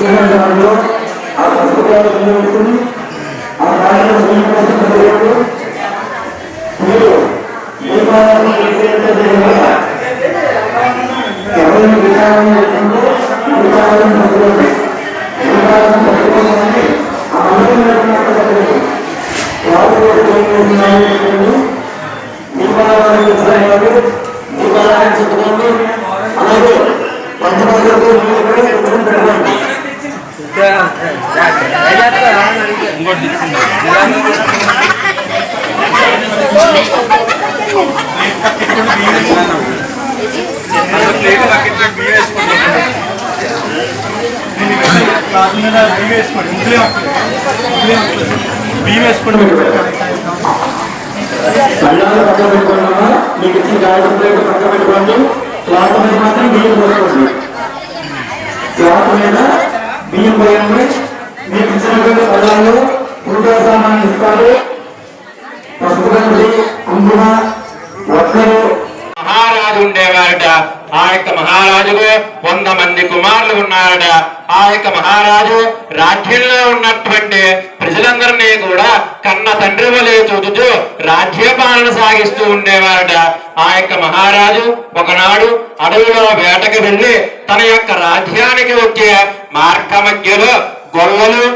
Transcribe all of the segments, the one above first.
ఇటువంటి దాంట్లో ఆ పుస్తకాలు వినియోగించుకుని ఆ కార్యక్రమం మీరు దీపావళి ఎవరిని విచారణ చేస్తుందో విచారణ పట్టుకోండి. విచారణ పట్టుకోమని ఆ అనుకున్నట్టు వాళ్ళు దీపావళి అలాగే పెట్టుకోండి. బియ్యం వేసుకోండి కళ్ళాలు పక్క పెట్టుకోండి మీకు ఇచ్చిన గాయత్రి ప్లేట్ పక్క పెట్టుకోండి క్లాత్ మీద మాత్రం బియ్యం పోసుకోండి ఉన్నారట. ఆ యొక్క మహారాజుకు వంద మంది కుమారులు ఉన్నారట. ఆ యొక్క మహారాజు రాజ్యంలో ఉన్నటువంటి ప్రజలందరినీ కూడా కన్న తండ్రి వలె చూచుతూ రాజ్యపాలన సాగిస్తూ ఉండేవారట. ఆ యొక్క మహారాజు ఒకనాడు అడవిలో వేటకు వెళ్ళి తన యొక్క రాజ్యానికి వచ్చే మార్గ మధ్యలో గొల్లలు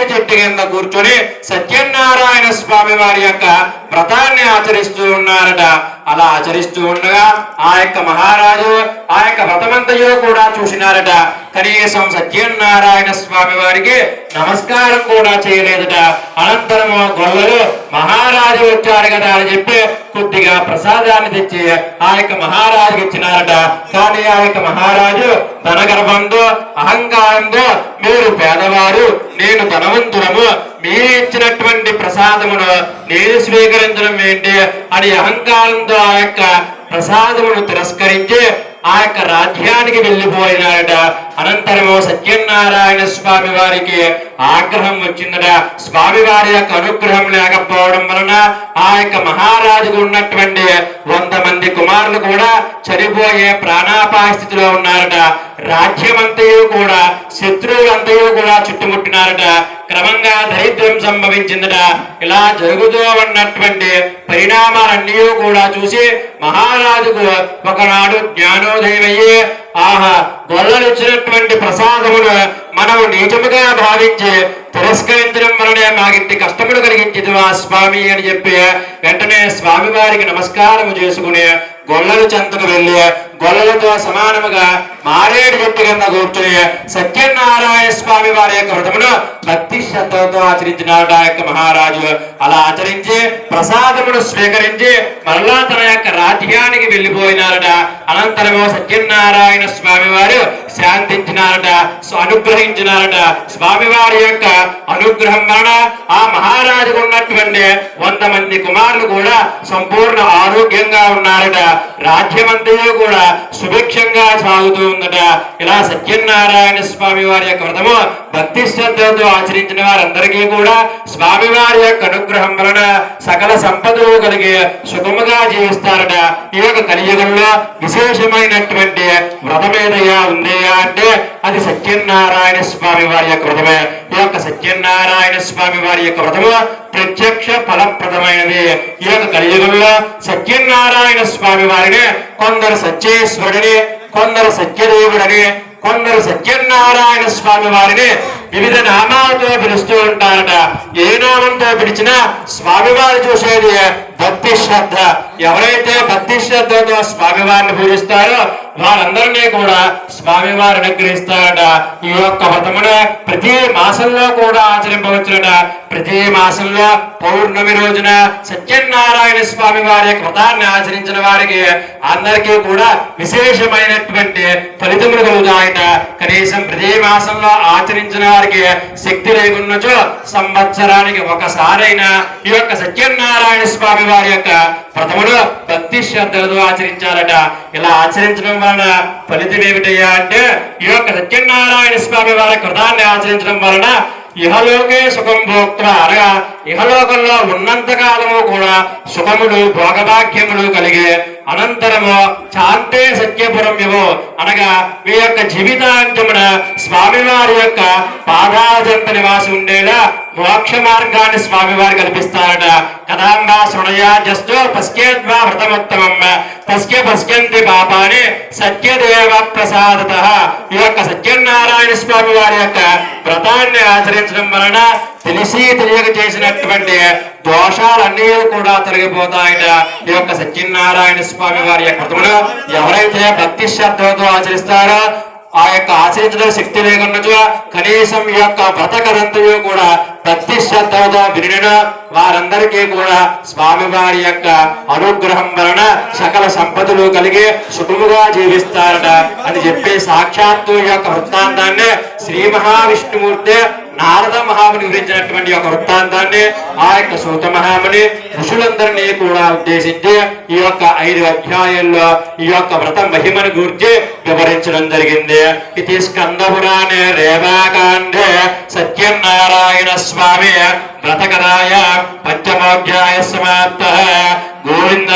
మారేడు చెట్టు కింద కూర్చొని సత్యనారాయణ స్వామి వారి యొక్క వ్రతాన్ని ఆచరిస్తూ ఉన్నారట. అలా ఆచరిస్తూ ఉండగా ఆ యొక్క మహారాజు ఆ యొక్క వ్రతమంతయో కూడా చూసినారట. కనీసం సత్యనారాయణ స్వామి వారికి నమస్కారం కూడా చేయలేదట. అనంతరము గొల్లలు మహారాజు వచ్చారు కదా అని చెప్పి కొద్దిగా ప్రసాదాన్ని తెచ్చి ఆ యొక్క మహారాజుకి ఇచ్చినారట కానీ ఆ యొక్క మహారాజు తన గర్భంతో అహంకారంతో మీరు పేదవారు నేను ధనవంతురము మీరు ఇచ్చినటువంటి ప్రసాదమును నేను స్వీకరించడం ఏంటి? అని అహంకారంతో ఆ యొక్క ప్రసాదమును తిరస్కరించి ఆ యొక్క రాజ్యానికి వెళ్ళిపోయినాడట. అనంతరము సత్యనారాయణ స్వామి వారికి ఆగ్రహం వచ్చిందట. స్వామి వారి యొక్క అనుగ్రహం లేకపోవడం వలన ఆ యొక్క మహారాజుకు ఉన్నటువంటి వంద మంది కుమారులు కూడా చనిపోయే ప్రాణాపాయ స్థితిలో ఉన్నారట. రాజ్యమంతయు కూడా శత్రువులంతయు కూడా చుట్టుముట్టినారట. క్రమంగా దరిద్రం సంభవించిందట. ఇలా జరుగుతూ ఉన్నటువంటి పరిణామాలన్నీ కూడా చూసి మహారాజుకు ఒకనాడు జ్ఞానోదయమయ్యి ఆహా గొల్లలిచ్చినటువంటి ప్రసాదమును మనం నీచముగా భావించి తిరస్కరించడం వలనే మాకింటి కష్టములు కలిగించింది మా స్వామి అని చెప్పి వెంటనే స్వామి వారికి నమస్కారము చేసుకుని గొల్లలు చెంతకు వెళ్ళి గొల్లలతో సమానముగా మారేడు చెట్టు కింద కూర్చుని సత్యనారాయణ స్వామి వారి యొక్క వ్రతమును భక్తి శ్రద్ధలతో ఆచరించినాడు ఆ యొక్క మహారాజు. అలా ఆచరించి ప్రసాదమును స్వీకరించి మరలా తన యొక్క రాజ్యానికి వెళ్ళిపోయినారట. అనంతరము సత్యనారాయణ స్వామి వారు శాంతించినారట అనుగ్రహించినారట స్వామి వారి యొక్క అనుగ్రహం వలన ఆ మహారాజుకు ఉన్నటువంటి వంద మంది కుమారులు కూడా సంపూర్ణ ఆరోగ్యంగా ఉన్నారట. రాజ్యమంతయు కూడా సుభిక్షంగా సాగుతూ ఉందట. ఇలా సత్యనారాయణ స్వామి వారి యొక్క వ్రతము భక్తి శ్రద్ధలతో ఆచరించిన వారందరికీ కూడా స్వామివారి యొక్క అనుగ్రహం వలన సకల సంపదలు కలిగి సుఖముగా జీవిస్తారట. ఈ యొక్క కలియుగంలో విశేషమైనటువంటి వ్రతం ఏదయ్యా ఉందయ్యా అంటే అది సత్యనారాయణ స్వామి వారి యొక్క వ్రతమే. ఈ యొక్క సత్యనారాయణ స్వామి వారి యొక్క వ్రతము ప్రత్యక్ష ఫలప్రదమైనది. ఈ యొక్క కలియుగంలో సత్యనారాయణ స్వామి వారిని కొందరు సత్యేశ్వరుడిని కొందరు సత్యదేవుడని కొందరు సత్యనారాయణ స్వామి వారిని వివిధ నామాలతో పిలుస్తూ ఉంటారట. ఏ నామంతో పిలిచినా స్వామివారు చూసేది భక్తి శ్రద్ధ. ఎవరైతే భక్తి శ్రద్ధతో స్వామివారిని పూజిస్తారో వారందరినీ కూడా స్వామివారు అనుగ్రహిస్తారట. ఈ యొక్క వ్రతమును ప్రతి మాసంలో కూడా ఆచరింపవచ్చునట. ప్రతి మాసంలో పౌర్ణమి రోజున సత్యనారాయణ స్వామి వారి యొక్క వ్రతాన్ని ఆచరించిన వారికి అందరికీ కూడా విశేషమైనటువంటి ఫలితములు కలుగుతాయట. కనీసం ప్రతి మాసంలో ఆచరించిన వారికి శక్తి లేకున్నచో సంవత్సరానికి ఒకసారైనా ఈ యొక్క సత్యనారాయణ స్వామి వారి యొక్క వ్రతములు భక్తి శ్రద్ధలతో ఆచరించారట ఇలా ఆచరించడం వలన ఫలితం ఏమిటయ్యా అంటే ఈ యొక్క సత్యనారాయణ స్వామి వారి కృతాన్ని ఆచరించడం వలన ఇహలోకే సుఖం భోక్త అనగా ఇహలోకంలో ఉన్నంత కాలము కూడా సుఖములు భోగభాగ్యములు కలిగే అనంతరము చాంతే సత్యపురం ఇవో అనగా మీ యొక్క జీవితాంతమున స్వామివారి యొక్క పాదాజంత నివాసం ఉండేలా మోక్ష మార్గాన్ని స్వామివారు కల్పిస్తారట. కథాంబా శృణయా జస్తో పస్కేద్వా వ్రతముత్తమం పస్కే పస్కంతి పాపాని సత్యదేవ ప్రసాదత. ఈ యొక్క సత్యనారాయణ స్వామి వారి యొక్క వ్రతాన్ని ఆచరించడం వలన తెలిసి తెలియక చేసినటువంటి దోషాలన్నీ కూడా తొలగిపోతాయట. ఈ యొక్క సత్యనారాయణ స్వామి వారి యొక్క వ్రతమును ఎవరైతే భక్తి శ్రద్ధలతో ఆచరిస్తారో ఆ యొక్క ఆచరించడం శక్తి లేకుండా కనీసం ఈ యొక్క వ్రత కూడా భక్తి శ్రద్ధలతో వినిన వారందరికీ కూడా స్వామివారి యొక్క అనుగ్రహం వలన సకల సంపదలు కలిగి సుఖముగా జీవిస్తారట అని చెప్పి సాక్షాత్తు యొక్క వృత్తాంతాన్ని శ్రీ మహావిష్ణుమూర్తి నారద మహాముని గురించినటువంటి యొక్క వృత్తాంతాన్ని ఆ యొక్క సూత మహాముని ఋషులందరినీ కూడా ఉద్దేశించి ఈ యొక్క ఐదు అధ్యాయంలో ఈ యొక్క వ్రత మహిమను గురించి వివరించడం జరిగింది. ఇది స్కందపురాణే రేవాకాండే సత్యనారాయణ స్వామి వ్రతకరాయ పంచమోధ్యాయ సమాప్త. గోవింద!